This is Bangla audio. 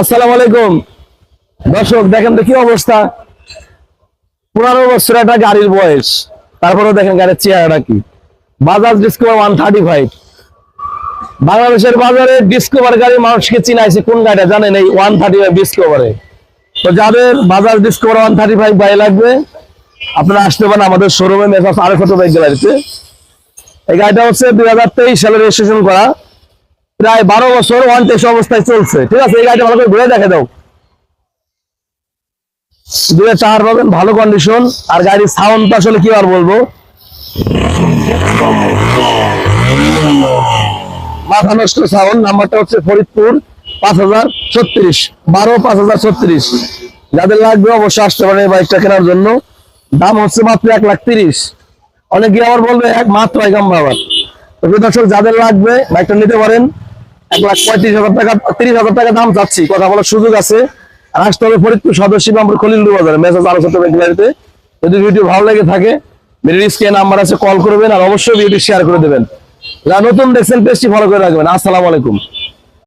আসসালামু আলাইকুম। দর্শক, দেখেন তো কি অবস্থা? পনেরো বছর একটা গাড়ির বয়স। তারপরে দেখেন গাড়ির চেহারাটা কি। Bajaj Discover one thirty five. বাংলাদেশের বাজারে ডিসকভার গাড়ি মানুষকে চিনাইছে কোন গাড়িটা জানেন এই ওয়ান থার্টি ফাইভ ডিসকভারে? তো যাদের Bajaj Discover one thirty five গাড়ি লাগবে, আপনারা আসতে পারেন আমাদের শোরুমে মেসাস আরও কত বাইক গ্যালারিতে এই গাড়িটা হচ্ছে দুই হাজার তেইশ সালে রেজিস্ট্রেশন করা। প্রায় বারো বছর ওয়ান টেস্ট অবস্থায় চলছে। ঠিক আছে, এই গাড়িটা ভালো করে ঘুরে দেখে দাও। দুয়ে চার পাবেন ভালো কন্ডিশন আর গাড়ির সাউন্ড আসলে কি আর বলব? মাথা নষ্ট সাউন্ড নাম্বারটা হচ্ছে ফরিদপুর পাঁচ হাজার ছত্রিশ, বারো পাঁচ হাজার ছত্রিশ। যাদের লাগবে অবশ্যই আসতে পারেন এই বাইকটা কেনার জন্য। দাম হচ্ছে মাত্র এক লাখ তিরিশ। অনেকে আবার বলবে, এক মাত্র এক আবার। যাদের লাগবে বাইকটা নিতে পারেন। এক লাখ পঁয়ত্রিশ হাজার টাকা, তিরিশ হাজার টাকা দাম চাচ্ছি। কথা বলার সুযোগ আছে। আর হবে ফরিদপুর সদস্য আমরা খলিলুর বাজারে মেসেজ আলোচনা গ্যালারিতে যদি ভিডিও ভালো লেগে থাকে মেরির স্ক্রিন নাম্বার আছে, কল করবেন আর অবশ্যই ভিডিও শেয়ার করে দেবেন। যারা নতুন দেখছেন, পেজটি ফলো করে রাখবেন। আসসালামু আলাইকুম।